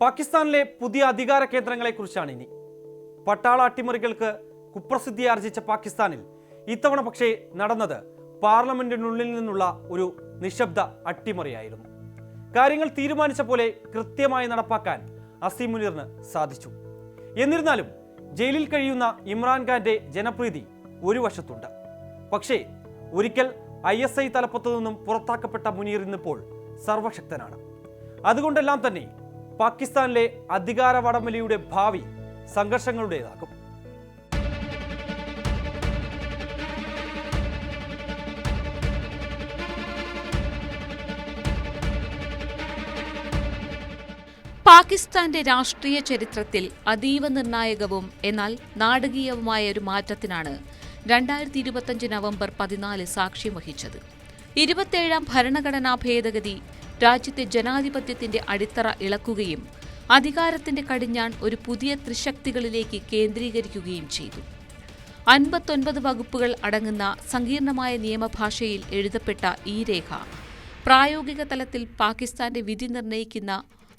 പാകിസ്ഥാനിലെ പുതിയ അധികാര കേന്ദ്രങ്ങളെക്കുറിച്ചാണ് ഇനി പട്ടാള അട്ടിമറികൾക്ക് കുപ്രസിദ്ധി ആർജിച്ച പാകിസ്ഥാനിൽ ഇത്തവണ പക്ഷേ നടന്നത് പാർലമെന്റിനുള്ളിൽ നിന്നുള്ള ഒരു നിശബ്ദ അട്ടിമറിയായിരുന്നു. കാര്യങ്ങൾ തീരുമാനിച്ച പോലെ കൃത്യമായി നടപ്പാക്കാൻ അസീം മുനീറിന് സാധിച്ചു. എന്നിരുന്നാലും ജയിലിൽ കഴിയുന്ന ഇമ്രാൻഖാന്റെ ജനപ്രീതി ഒരു വശത്തുണ്ട്. പക്ഷേ ഒരിക്കൽ ഐ എസ് ഐ തലപ്പത്തു നിന്നും പുറത്താക്കപ്പെട്ട മുനീർ ഇന്നിപ്പോൾ സർവശക്തനാണ് അതുകൊണ്ടെല്ലാം തന്നെ പാകിസ്ഥാനിലെ അധികാര വടംവലിയുടെ ഭാവി സംഘർഷങ്ങളുടേതാക്കും. പാകിസ്ഥാന്റെ രാഷ്ട്രീയ ചരിത്രത്തിൽ അതീവ നിർണായകവും എന്നാൽ നാടകീയവുമായ ഒരു മാറ്റത്തിനാണ് രണ്ടായിരത്തി ഇരുപത്തഞ്ച് നവംബർ പതിനാല് സാക്ഷ്യം വഹിച്ചത്. ഇരുപത്തേഴാം ഭരണഘടനാ ഭേദഗതി രാജ്യത്തെ ജനാധിപത്യത്തിന്റെ അടിത്തറ ഇളക്കുകയും അധികാരത്തിന്റെ കടിഞ്ഞാൺ ഒരു പുതിയ ത്രിശക്തികളിലേക്ക് കേന്ദ്രീകരിക്കുകയും ചെയ്തു. അൻപത്തൊൻപത് വകുപ്പുകൾ അടങ്ങുന്ന സങ്കീർണമായ നിയമഭാഷയിൽ എഴുതപ്പെട്ട ഈ രേഖ പ്രായോഗിക തലത്തിൽ പാകിസ്ഥാന്റെ വിധി നിർണയിക്കുന്ന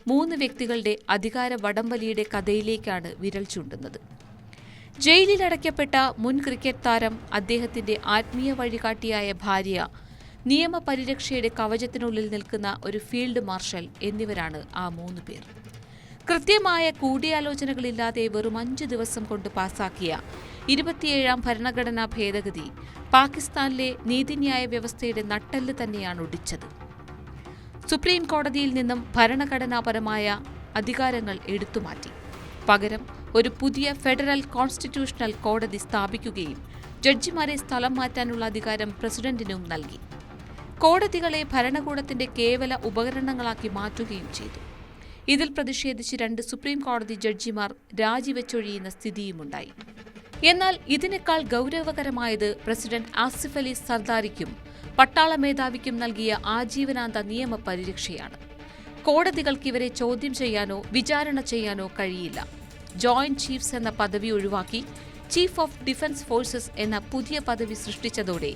മൂന്ന് വ്യക്തികളുടെ അധികാര വടംവലിയുടെ കഥയിലേക്കാണ് വിരൽ ചൂണ്ടുന്നത്. ജയിലിലടയ്ക്കപ്പെട്ട മുൻ ക്രിക്കറ്റ് താരം അദ്ദേഹത്തിന്റെ ആത്മീയ വഴികാട്ടിയായ ഭാര്യ നിയമപരിരക്ഷയുടെ കവചത്തിനുള്ളിൽ നിൽക്കുന്ന ഒരു ഫീൽഡ് മാർഷൽ എന്നിവരാണ് ആ മൂന്ന് പേർ. കൃത്യമായ കൂടിയാലോചനകളില്ലാതെ വെറും അഞ്ച് ദിവസം കൊണ്ട് പാസാക്കിയ ഇരുപത്തിയേഴാം ഭരണഘടനാ ഭേദഗതി പാകിസ്ഥാനിലെ നീതിന്യായ വ്യവസ്ഥയുടെ നട്ടെല്ല് തന്നെയാണ് ഒടിച്ചത്. സുപ്രീം കോടതിയിൽ നിന്നും ഭരണഘടനാപരമായ അധികാരങ്ങൾ എടുത്തുമാറ്റി പകരം ഒരു പുതിയ ഫെഡറൽ കോൺസ്റ്റിറ്റ്യൂഷണൽ കോടതി സ്ഥാപിക്കുകയും ജഡ്ജിമാരെ സ്ഥലം മാറ്റാനുള്ള അധികാരം പ്രസിഡന്റിനും നൽകി. കോടതികളെ ഭരണകൂടത്തിന്റെ കേവല ഉപകരണങ്ങളാക്കി മാറ്റുകയും ചെയ്തു. ഇതിൽ പ്രതിഷേധിച്ച് രണ്ട് സുപ്രീം കോടതി ജഡ്ജിമാർ രാജിവെച്ചൊഴിയുന്ന സ്ഥിതിയുമുണ്ടായി. എന്നാൽ ഇതിനേക്കാൾ ഗൗരവകരമായത് പ്രസിഡന്റ് ആസിഫ് അലി സർദാരിക്കും പട്ടാള മേധാവിക്കും നൽകിയ ആജീവനാന്ത നിയമ പരിരക്ഷയാണ്. കോടതികൾക്ക് ഇവരെ ചോദ്യം ചെയ്യാനോ വിചാരണ ചെയ്യാനോ കഴിയില്ല. ജോയിന്റ് ചീഫ്സ് എന്ന പദവി ഒഴിവാക്കി ചീഫ് ഓഫ് ഡിഫൻസ് ഫോഴ്സസ് എന്ന പുതിയ പദവി സൃഷ്ടിച്ചതോടെ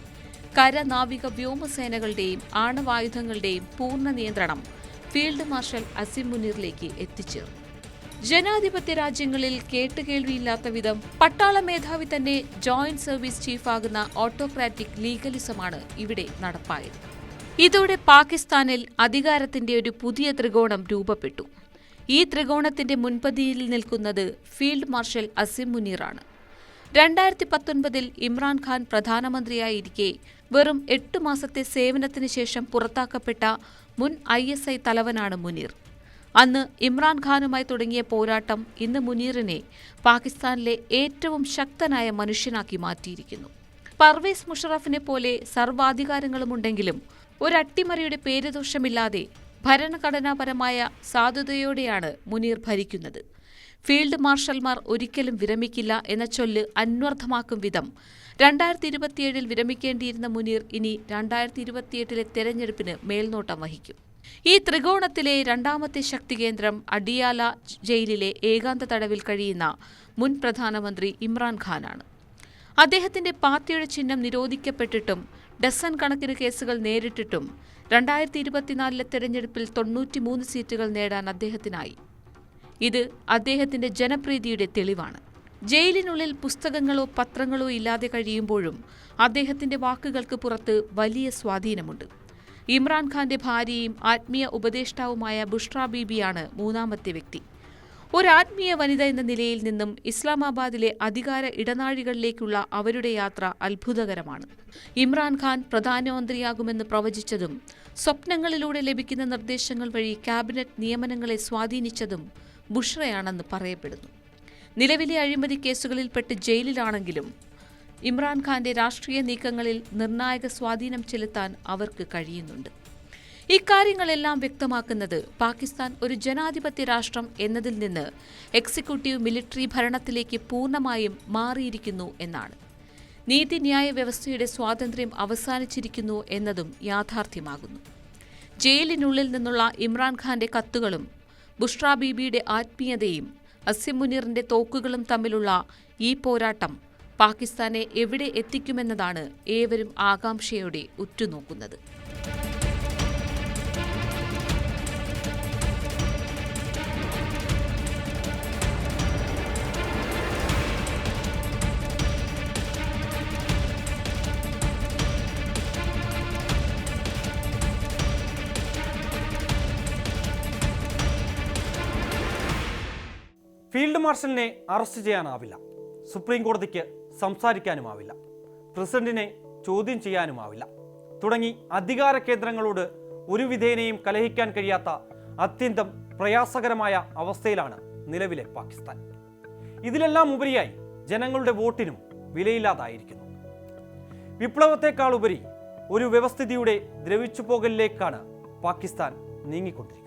കര നാവിക വ്യോമസേനകളുടെയും ആണവായുധങ്ങളുടെയും പൂർണ നിയന്ത്രണം ഫീൽഡ് മാർഷൽ അസിം മുനീറിലേക്ക് എത്തിച്ചേർന്നു. ജനാധിപത്യ രാജ്യങ്ങളിൽ കേട്ടുകേൾവിയില്ലാത്ത വിധം പട്ടാള മേധാവി തന്നെ ജോയിന്റ് സർവീസ് ചീഫാകുന്ന ഓട്ടോക്രാറ്റിക് ലീഗലിസമാണ് ഇവിടെ നടപ്പായത്. ഇതോടെ പാകിസ്ഥാനിൽ അധികാരത്തിന്റെ ഒരു പുതിയ ത്രികോണം രൂപപ്പെട്ടു. ഈ ത്രികോണത്തിന്റെ മുൻപതിയിൽ നിൽക്കുന്നത് ഫീൽഡ് മാർഷൽ അസിം മുനീറാണ്. രണ്ടായിരത്തി പത്തൊൻപതിൽ ഇമ്രാൻഖാൻ പ്രധാനമന്ത്രിയായിരിക്കെ വെറും എട്ട് മാസത്തെ സേവനത്തിന് ശേഷം പുറത്താക്കപ്പെട്ട മുൻ ഐ എസ് ഐ തലവനാണ് മുനീർ. അന്ന് ഇമ്രാൻഖാനുമായി തുടങ്ങിയ പോരാട്ടം ഇന്ന് മുനീറിനെ പാകിസ്ഥാനിലെ ഏറ്റവും ശക്തനായ മനുഷ്യനാക്കി മാറ്റിയിരിക്കുന്നു. പർവേസ് മുഷറഫിനെ പോലെ സർവാധികാരങ്ങളുമുണ്ടെങ്കിലും ഒരട്ടിമറിയുടെ പേരുദോഷമില്ലാതെ ഭരണഘടനാപരമായ സാധുതയോടെയാണ് മുനീർ ഭരിക്കുന്നത്. ഫീൽഡ് മാർഷൽമാർ ഒരിക്കലും വിരമിക്കില്ല എന്ന ചൊല്ല് അന്വർത്ഥമാക്കും വിധം. രണ്ടായിരത്തി ഇരുപത്തിയേഴിൽ വിരമിക്കേണ്ടിയിരുന്ന മുനീർ ഇനി രണ്ടായിരത്തി ഇരുപത്തിയെട്ടിലെ തെരഞ്ഞെടുപ്പിന് മേൽനോട്ടം വഹിക്കും. ഈ ത്രികോണത്തിലെ രണ്ടാമത്തെ ശക്തികേന്ദ്രം അഡിയാല ജയിലിലെ ഏകാന്ത തടവിൽ കഴിയുന്ന മുൻ പ്രധാനമന്ത്രി ഇമ്രാൻഖാനാണ് അദ്ദേഹത്തിന്റെ പാർട്ടിയുടെ ചിഹ്നം നിരോധിക്കപ്പെട്ടിട്ടും ഡസൻ കണക്കിന് കേസുകൾ നേരിട്ടിട്ടും രണ്ടായിരത്തി ഇരുപത്തിനാലിലെ തെരഞ്ഞെടുപ്പിൽ തൊണ്ണൂറ്റിമൂന്ന് സീറ്റുകൾ നേടാൻ അദ്ദേഹത്തിനായി. ഇത് അദ്ദേഹത്തിന്റെ ജനപ്രീതിയുടെ തെളിവാണ്. ജയിലിനുള്ളിൽ പുസ്തകങ്ങളോ പത്രങ്ങളോ ഇല്ലാതെ കഴിയുമ്പോഴും അദ്ദേഹത്തിന്റെ വാക്കുകൾക്ക് പുറത്ത് വലിയ സ്വാധീനമുണ്ട്. ഇമ്രാൻഖാന്റെ ഭാര്യയും ആത്മീയ ഉപദേഷ്ടാവുമായ ബുഷ്ര ബീബിയാണ് മൂന്നാമത്തെ വ്യക്തി. ഒരു ആത്മീയ വനിത എന്ന നിലയിൽ നിന്നും ഇസ്ലാമാബാദിലെ അധികാര ഇടനാഴികളിലേക്കുള്ള അവരുടെ യാത്ര അത്ഭുതകരമാണ്. ഇമ്രാൻഖാൻ പ്രധാനമന്ത്രിയാകുമെന്ന് പ്രവചിച്ചതും സ്വപ്നങ്ങളിലൂടെ ലഭിക്കുന്ന നിർദ്ദേശങ്ങൾ വഴി ക്യാബിനറ്റ് നിയമനങ്ങളെ സ്വാധീനിച്ചതും ബുഷ്രയാണെന്ന് പറയപ്പെടുന്നു. നിലവിലെ അഴിമതി കേസുകളിൽപ്പെട്ട് ജയിലിലാണെങ്കിലും ഇമ്രാൻഖാന്റെ രാഷ്ട്രീയ നീക്കങ്ങളിൽ നിർണായക സ്വാധീനം ചെലുത്താൻ അവർക്ക് കഴിയുന്നുണ്ട്. ഇക്കാര്യങ്ങളെല്ലാം വ്യക്തമാക്കുന്നത് പാകിസ്ഥാൻ ഒരു ജനാധിപത്യ രാഷ്ട്രം എന്നതിൽ നിന്ന് എക്സിക്യൂട്ടീവ് മിലിറ്ററി ഭരണത്തിലേക്ക് പൂർണമായും മാറിയിരിക്കുന്നു എന്നാണ്. നീതിന്യായ വ്യവസ്ഥയുടെ സ്വാതന്ത്ര്യം അവസാനിച്ചിരിക്കുന്നു എന്നതും യാഥാർത്ഥ്യമാകുന്നു. ജയിലിനുള്ളിൽ നിന്നുള്ള ഇമ്രാൻഖാന്റെ കത്തുകളും ബുഷ്ര ബീബിയുടെ ആത്മീയതയും അസിം മുനീറിന്റെ തോക്കുകളും തമ്മിലുള്ള ഈ പോരാട്ടം പാകിസ്ഥാനെ എവിടെ എത്തിക്കുമെന്നതാണ് ഏവരും ആകാംക്ഷയോടെ ഉറ്റുനോക്കുന്നത് ഫീൽഡ് മാർഷലിനെ അറസ്റ്റ് ചെയ്യാനാവില്ല. സുപ്രീം കോടതിക്ക് സംസാരിക്കാനുമാവില്ല. പ്രസിഡന്റിനെ ചോദ്യം ചെയ്യാനുമാവില്ല. തുടങ്ങി അധികാര കേന്ദ്രങ്ങളോട് ഒരു വിധേനയും കലഹിക്കാൻ കഴിയാത്ത അത്യന്തം പ്രയാസകരമായ അവസ്ഥയിലാണ് നിലവിലെ പാകിസ്ഥാൻ. ഇതിലെല്ലാം ഉപരിയായി ജനങ്ങളുടെ വോട്ടിനും വിലയില്ലാതായിരിക്കുന്നു. വിപ്ലവത്തെക്കാൾ ഉപരി ഒരു വ്യവസ്ഥിതിയുടെ ദ്രവിച്ചു പോകലിലേക്കാണ് പാകിസ്ഥാൻ നീങ്ങിക്കൊണ്ടിരിക്കുന്നത്.